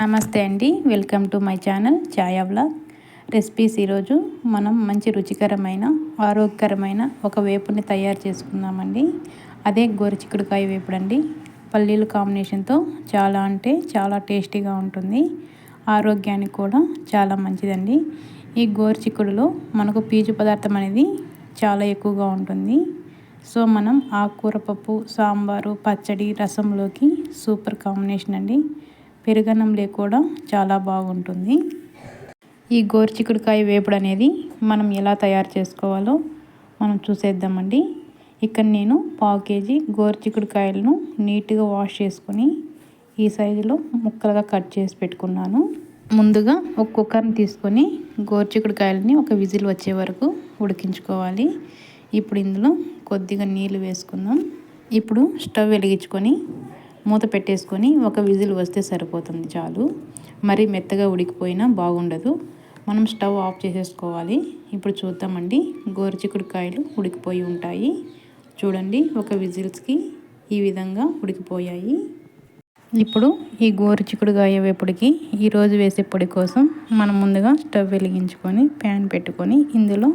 నమస్తే అండి. Welcome to my channel Chaya vlog. Recipes ఈరోజు మనం మంచి రుచికరమైన ఆరోగ్యకరమైన ఒక వేపుని తయారు చేసుకుందామండి. అదే గోరచిక్కుడుకాయ వేపుడు అండి పల్లీలు కాంబినేషన్తో చాలా అంటే చాలా టేస్టీగా ఉంటుంది. ఆరోగ్యానికి కూడా చాలా మంచిదండి. ఈ గోరచిక్కుడులో మనకు పీచు పదార్థం అనేది చాలా ఎక్కువగా ఉంటుంది. సో మనం ఆకుకూర పప్పు సాంబారు పచ్చడి రసంలోకి సూపర్ కాంబినేషన్ అండి. పెరుగన్నం కూడా చాలా బాగుంటుంది. ఈ గోరుచిక్కుడుకాయ వేపుడు అనేది మనం ఎలా తయారు చేసుకోవాలో మనం చూసేద్దామండి. ఇక్కడ నేను పావు కేజీ గోరుచిక్కుడుకాయలను నీట్గా వాష్ చేసుకొని ఈ సైజులో ముక్కలుగా కట్ చేసి పెట్టుకున్నాను. ముందుగా ఒక కుక్కర్ని తీసుకొని గోరుచిక్కుడుకాయలని ఒక విజిల్ వచ్చే వరకు ఉడికించుకోవాలి. ఇప్పుడు ఇందులో కొద్దిగా నీళ్ళు వేసుకుందాం. ఇప్పుడు స్టవ్ వెలిగించుకొని మూత పెట్టేసుకొని ఒక విజిల్ వస్తే సరిపోతుంది చాలు. మరి మెత్తగా ఉడికిపోయినా బాగుండదు. మనం స్టవ్ ఆఫ్ చేసేసుకోవాలి. ఇప్పుడు చూద్దామండి. గోరుచిక్కుడుకాయలు ఉడికిపోయి ఉంటాయి. చూడండి ఒక విజిల్స్కి ఈ విధంగా ఉడికిపోయాయి. ఇప్పుడు ఈ గోరుచిక్కుడుకాయ వేపుడికి ఈరోజు వేసే పొడి కోసం మనం ముందుగా స్టవ్ వెలిగించుకొని ప్యాన్ పెట్టుకొని ఇందులో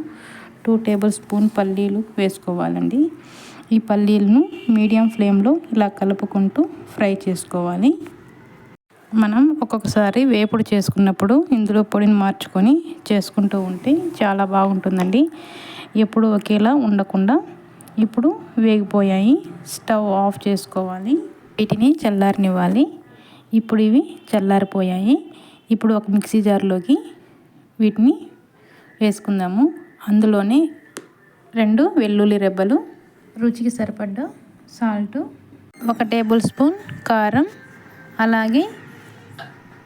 టూ టేబుల్ స్పూన్ పల్లీలు వేసుకోవాలండి. ఈ పల్లీలను మీడియం ఫ్లేమ్లో ఇలా కలుపుకుంటూ ఫ్రై చేసుకోవాలి. మనం ఒక్కొక్కసారి వేపుడు చేసుకున్నప్పుడు ఇందులో పొడిని మార్చుకొని చేసుకుంటూ ఉంటే చాలా బాగుంటుందండి. ఎప్పుడు ఒకేలా ఉండకుండా ఇప్పుడు వేగిపోయాయి. స్టవ్ ఆఫ్ చేసుకోవాలి. వీటిని చల్లారనివ్వాలి. ఇప్పుడు ఇవి చల్లారిపోయాయి. ఇప్పుడు ఒక మిక్సీ జార్లోకి వీటిని వేసుకుందాము. అందులోనే రెండు వెల్లుల్లి రెబ్బలు రుచికి సరిపడ్డ సాల్ట్ ఒక టేబుల్ స్పూన్ కారం అలాగే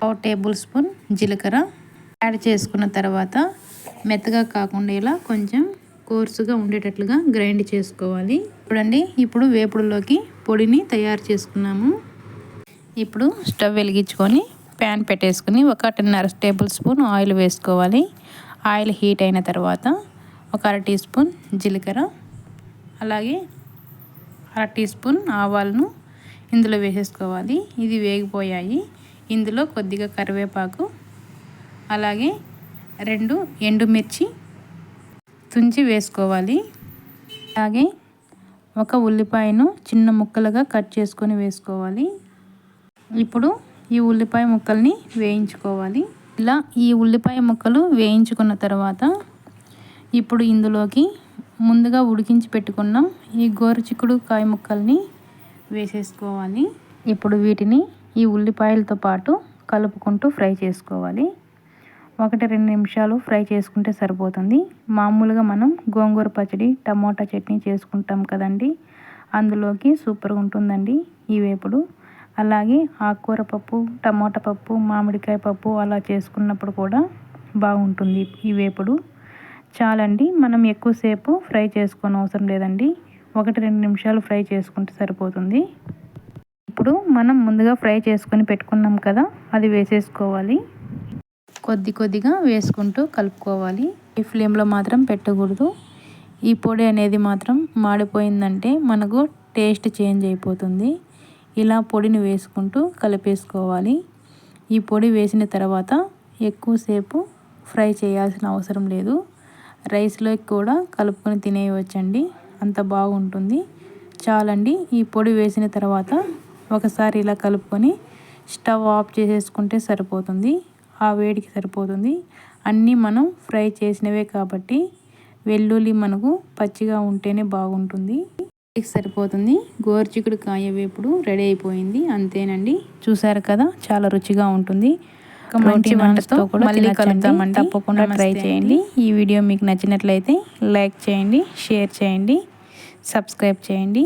ఒక టేబుల్ స్పూన్ జీలకర్ర. యాడ్ చేసుకున్న తర్వాత మెత్తగా కాకుండా ఇలా కొంచెం కోర్సుగా ఉండేటట్లుగా గ్రైండ్ చేసుకోవాలి. చూడండి ఇప్పుడు వేపుడులోకి పొడిని తయారు చేసుకున్నాము. ఇప్పుడు స్టవ్ వెలిగించుకొని ప్యాన్ పెట్టేసుకుని ఒక టెన్నర టేబుల్ స్పూన్ ఆయిల్ వేసుకోవాలి. ఆయిల్ హీట్ అయిన తర్వాత ఒక అర టీ స్పూన్ జీలకర్ర అలాగే అర టీ స్పూన్ ఆవాలను ఇందులో వేసేసుకోవాలి. ఇది వేగిపోయాయి. ఇందులో కొద్దిగా కరివేపాకు అలాగే రెండు ఎండుమిర్చి తుంచి వేసుకోవాలి. అలాగే ఒక ఉల్లిపాయను చిన్న ముక్కలుగా కట్ చేసుకొని వేసుకోవాలి. ఇప్పుడు ఈ ఉల్లిపాయ ముక్కల్ని వేయించుకోవాలి. ఇలా ఈ ఉల్లిపాయ ముక్కలు వేయించుకున్న తర్వాత ఇప్పుడు ఇందులోకి ముందుగా ఉడికించి పెట్టుకున్నాం ఈ గోరుచిక్కుడు కాయ ముక్కల్ని వేసేసుకోవాలి. ఇప్పుడు వీటిని ఈ ఉల్లిపాయలతో పాటు కలుపుకుంటూ ఫ్రై చేసుకోవాలి. ఒకటి రెండు నిమిషాలు ఫ్రై చేసుకుంటే సరిపోతుంది. మామూలుగా మనం గోంగూర పచ్చడి టమోటా చట్నీ చేసుకుంటాం కదండి. అందులోకి సూపర్గా ఉంటుందండి ఈ వేపుడు. అలాగే ఆకుకూర పప్పు టమోటా పప్పు మామిడికాయ పప్పు అలా చేసుకున్నప్పుడు కూడా బాగుంటుంది ఈ వేపుడు. చాలండి. మనం ఎక్కువసేపు ఫ్రై చేసుకొని అవసరం లేదండి. ఒకటి రెండు నిమిషాలు ఫ్రై చేసుకుంటే సరిపోతుంది. ఇప్పుడు మనం ముందుగా ఫ్రై చేసుకొని పెట్టుకున్నాం కదా అది వేసేసుకోవాలి. కొద్ది కొద్దిగా వేసుకుంటూ కలుపుకోవాలి. ఈ ఫ్లేమ్లో మాత్రం పెట్టకూడదు. ఈ పొడి అనేది మాత్రం మాడిపోయిందంటే మనకు టేస్ట్ చేంజ్ అయిపోతుంది. ఇలా పొడిని వేసుకుంటూ కలిపేసుకోవాలి. ఈ పొడి వేసిన తర్వాత ఎక్కువసేపు ఫ్రై చేయాల్సిన అవసరం లేదు. రైస్లోకి కూడా కలుపుకొని తినేయవచ్చండి. అంత బాగుంటుంది. చాలండి. ఈ పొడి వేసిన తర్వాత ఒకసారి ఇలా కలుపుకొని స్టవ్ ఆఫ్ చేసేసుకుంటే సరిపోతుంది. ఆ వేడికి సరిపోతుంది. అన్నీ మనం ఫ్రై చేసినవే కాబట్టి వెల్లుల్లి మనకు పచ్చిగా ఉంటేనే బాగుంటుంది. సరిపోతుంది. గోరుచిక్కుడు కాయ వేపుడు రెడీ అయిపోయింది. అంతేనండి. చూసారు కదా? చాలా రుచిగా ఉంటుంది. మంచి వంటతో మళ్ళీ కలుద్దామండి. తప్పకుండా ట్రై చేయండి. ఈ వీడియో మీకు నచ్చినట్లయితే లైక్ చేయండి షేర్ చేయండి సబ్స్క్రైబ్ చేయండి.